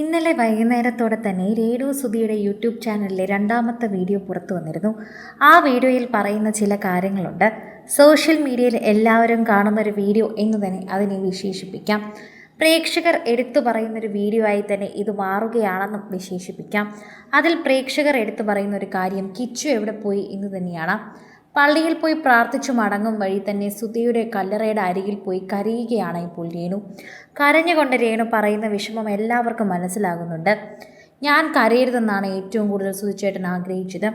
ഇന്നലെ വൈകുന്നേരത്തോടെ തന്നെ റേഡിയോ സുധിയുടെ യൂട്യൂബ് ചാനലിലെ രണ്ടാമത്തെ വീഡിയോ പുറത്തു വന്നിരുന്നു. ആ വീഡിയോയിൽ പറയുന്ന ചില കാര്യങ്ങളുണ്ട്. സോഷ്യൽ മീഡിയയിൽ എല്ലാവരും കാണുന്ന ഒരു വീഡിയോ എന്ന് തന്നെ അതിനെ വിശേഷിപ്പിക്കാം. പ്രേക്ഷകർ എടുത്തു പറയുന്ന ഒരു വീഡിയോ ആയി തന്നെ ഇത് മാറുകയാണെന്നും വിശേഷിപ്പിക്കാം. അതിൽ പ്രേക്ഷകർ എടുത്തു പറയുന്ന ഒരു കാര്യം കിച്ചു എവിടെ പോയി എന്ന് തന്നെയാണ്. പള്ളിയിൽ പോയി പ്രാർത്ഥിച്ചു മടങ്ങും വഴി തന്നെ സുധിയുടെ കല്ലറയുടെ അരികിൽ പോയി കരയുകയാണ് ഇപ്പോൾ രേണു. കരഞ്ഞുകൊണ്ട് രേണു പറയുന്ന വിഷമം എല്ലാവർക്കും മനസ്സിലാകുന്നുണ്ട്. ഞാൻ കരയരുതെന്നാണ് ഏറ്റവും കൂടുതൽ സുധിച്ചേട്ടൻ ആഗ്രഹിച്ചത്.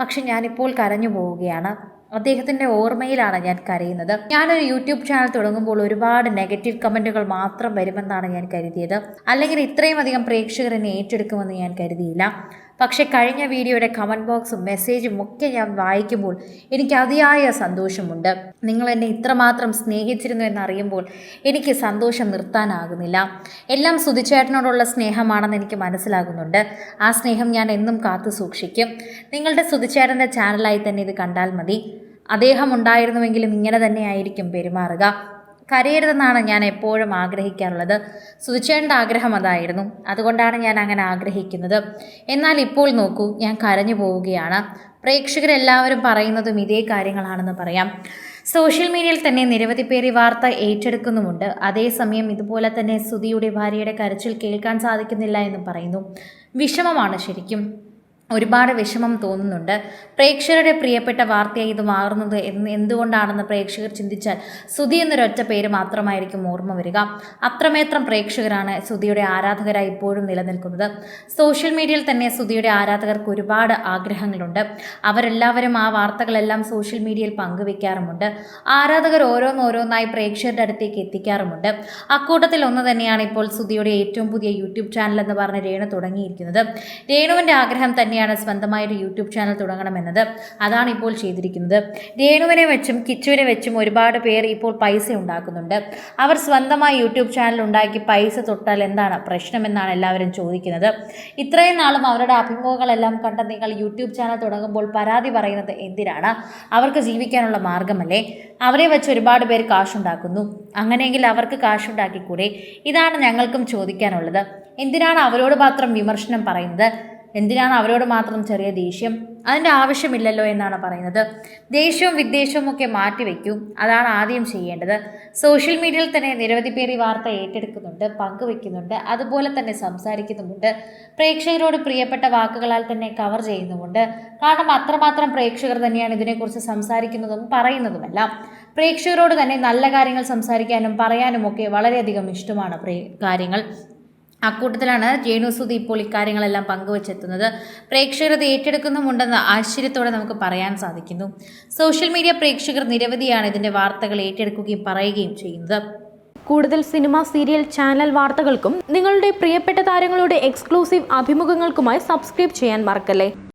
പക്ഷെ ഞാനിപ്പോൾ കരഞ്ഞു പോവുകയാണ്. അദ്ദേഹത്തിന്റെ ഓർമ്മയിലാണ് ഞാൻ കരയുന്നത്. ഞാനൊരു യൂട്യൂബ് ചാനൽ തുടങ്ങുമ്പോൾ ഒരുപാട് നെഗറ്റീവ് കമന്റുകൾ മാത്രം വരുമെന്നാണ് ഞാൻ കരുതിയത്. അല്ലെങ്കിൽ ഇത്രയും അധികം പ്രേക്ഷകർ എന്നെ ഏറ്റെടുക്കുമെന്ന് ഞാൻ കരുതിയില്ല. പക്ഷേ കഴിഞ്ഞ വീഡിയോയുടെ കമന്റ് ബോക്സും മെസ്സേജും ഒക്കെ ഞാൻ വായിക്കുമ്പോൾ എനിക്ക് അതിയായ സന്തോഷമുണ്ട്. നിങ്ങൾ എന്നെ ഇത്രമാത്രം സ്നേഹിച്ചിരുന്നു എന്നറിയുമ്പോൾ എനിക്ക് സന്തോഷം നിർത്താനാകുന്നില്ല. എല്ലാം സുതിച്ചേട്ടനോടുള്ള സ്നേഹമാണെന്ന് എനിക്ക് മനസ്സിലാകുന്നുണ്ട്. ആ സ്നേഹം ഞാൻ എന്നും കാത്തു സൂക്ഷിക്കും. നിങ്ങളുടെ സുതിച്ചേട്ടന്റെ ചാനലായി തന്നെ ഇത് കണ്ടാൽ മതി. അദ്ദേഹം ഉണ്ടായിരുന്നുവെങ്കിലും ഇങ്ങനെ തന്നെയായിരിക്കും പെരുമാറുക. കരയരുതെന്നാണ് ഞാൻ എപ്പോഴും ആഗ്രഹിക്കാറുള്ളത്. സുധിച്ചേട്ടന്റെ ആഗ്രഹം അതായിരുന്നു. അതുകൊണ്ടാണ് ഞാൻ അങ്ങനെ ആഗ്രഹിക്കുന്നത്. എന്നാൽ ഇപ്പോൾ നോക്കൂ ഞാൻ കരഞ്ഞു പോവുകയാണ്. പ്രേക്ഷകരെല്ലാവരും പറയുന്നതും ഇതേ കാര്യങ്ങളാണെന്ന് പറയാം. സോഷ്യൽ മീഡിയയിൽ തന്നെ നിരവധി പേര് ഈ വാർത്ത ഏറ്റെടുക്കുന്നുമുണ്ട്. അതേസമയം ഇതുപോലെ തന്നെ സുധിയുടെ ഭാര്യയുടെ കരച്ചിൽ കേൾക്കാൻ സാധിക്കുന്നില്ല എന്ന് പറയുന്നു. വിഷമമാണ് ശരിക്കും. ഒരുപാട് വിഷമം തോന്നുന്നുണ്ട്. പ്രേക്ഷകരുടെ പ്രിയപ്പെട്ട വാർത്തയായി ഇത് മാറുന്നത് എന്ന് എന്തുകൊണ്ടാണെന്ന് പ്രേക്ഷകർ ചിന്തിച്ചാൽ സുധി എന്നൊരൊറ്റ പേര് മാത്രമായിരിക്കും ഓർമ്മ വരിക. അത്രമേത്രം പ്രേക്ഷകരാണ് സുധിയുടെ ആരാധകരായി ഇപ്പോഴും നിലനിൽക്കുന്നത്. സോഷ്യൽ മീഡിയയിൽ തന്നെ സുധിയുടെ ആരാധകർക്ക് ഒരുപാട് ആഗ്രഹങ്ങളുണ്ട്. അവരെല്ലാവരും ആ വാർത്തകളെല്ലാം സോഷ്യൽ മീഡിയയിൽ പങ്കുവെക്കാറുമുണ്ട്. ആരാധകർ ഓരോന്നോരോന്നായി പ്രേക്ഷകരുടെ അടുത്തേക്ക് എത്തിക്കാറുമുണ്ട്. അക്കൂട്ടത്തിൽ ഒന്ന് തന്നെയാണ് ഇപ്പോൾ സുധിയുടെ ഏറ്റവും പുതിയ യൂട്യൂബ് ചാനൽ എന്ന് പറഞ്ഞ് രേണു തുടങ്ങിയിരിക്കുന്നത്. രേണുവിന്റെ ആഗ്രഹം തന്നെയാണ് സ്വന്തമായ ഒരു യൂട്യൂബ് ചാനൽ തുടങ്ങണമെന്നത്. അതാണ് ഇപ്പോൾ ചെയ്തിരിക്കുന്നത്. രേണുവിനെ വെച്ചും കിച്ചുവിനെ വെച്ചും ഒരുപാട് പേർ ഇപ്പോൾ പൈസ ഉണ്ടാക്കുന്നുണ്ട്. അവർ സ്വന്തമായി യൂട്യൂബ് ചാനൽ ഉണ്ടാക്കി പൈസ തൊട്ടാൽ എന്താണ് പ്രശ്നമെന്നാണ് എല്ലാവരും ചോദിക്കുന്നത്. ഇത്രയും നാളും അവരുടെ അഭിമുഖങ്ങളെല്ലാം കണ്ട നിങ്ങൾ യൂട്യൂബ് ചാനൽ തുടങ്ങുമ്പോൾ പരാതി പറയുന്നത് എന്തിനാണ്? അവർക്ക് ജീവിക്കാനുള്ള മാർഗമല്ലേ? അവരെ വെച്ച് ഒരുപാട് പേര് കാശുണ്ടാക്കുന്നു. അങ്ങനെയെങ്കിൽ അവർക്ക് കാശുണ്ടാക്കിക്കൂടെ? ഇതാണ് ഞങ്ങൾക്കും ചോദിക്കാനുള്ളത്. എന്തിനാണ് അവരോട് മാത്രം വിമർശനം പറയുന്നത്? എന്തിനാണ് അവരോട് മാത്രം ചെറിയ ദേഷ്യം? അതിന്റെ ആവശ്യമില്ലല്ലോ എന്നാണ് പറയുന്നത്. ദേഷ്യവും വിദ്വേഷവും ഒക്കെ മാറ്റിവെക്കും അതാണ് ആദ്യം ചെയ്യേണ്ടത്. സോഷ്യൽ മീഡിയയിൽ തന്നെ നിരവധി പേർ ഈ വാർത്ത ഏറ്റെടുക്കുന്നുണ്ട് പങ്കുവെക്കുന്നുണ്ട് അതുപോലെ തന്നെ സംസാരിക്കുന്നുമുണ്ട്. പ്രേക്ഷകരോട് പ്രിയപ്പെട്ട വാക്കുകളാൽ തന്നെ കവർ ചെയ്യുന്നുമുണ്ട്. കാരണം അത്രമാത്രം പ്രേക്ഷകർ തന്നെയാണ് ഇതിനെക്കുറിച്ച് സംസാരിക്കുന്നതും പറയുന്നതുമെല്ലാം. പ്രേക്ഷകരോട് തന്നെ നല്ല കാര്യങ്ങൾ സംസാരിക്കാനും പറയാനും ഒക്കെ വളരെയധികം ഇഷ്ടമാണ് കാര്യങ്ങൾ. അക്കൂട്ടത്തിലാണ് രേണുസുതി ഇപ്പോൾ ഇക്കാര്യങ്ങളെല്ലാം പങ്കുവച്ചെത്തുന്നത്. പ്രേക്ഷകർ ഇത് ഏറ്റെടുക്കുന്നുമുണ്ടെന്ന് ആശ്ചര്യത്തോടെ നമുക്ക് പറയാൻ സാധിക്കുന്നു. സോഷ്യൽ മീഡിയ പ്രേക്ഷകർ നിരവധിയാണ് ഇതിന്റെ വാർത്തകൾ ഏറ്റെടുക്കുകയും പറയുകയും ചെയ്യുന്നത്. കൂടുതൽ സിനിമ സീരിയൽ ചാനൽ വാർത്തകൾക്കും നിങ്ങളുടെ പ്രിയപ്പെട്ട താരങ്ങളുടെ എക്സ്ക്ലൂസീവ് അഭിമുഖങ്ങൾക്കുമായി സബ്സ്ക്രൈബ് ചെയ്യാൻ മറക്കല്ലേ?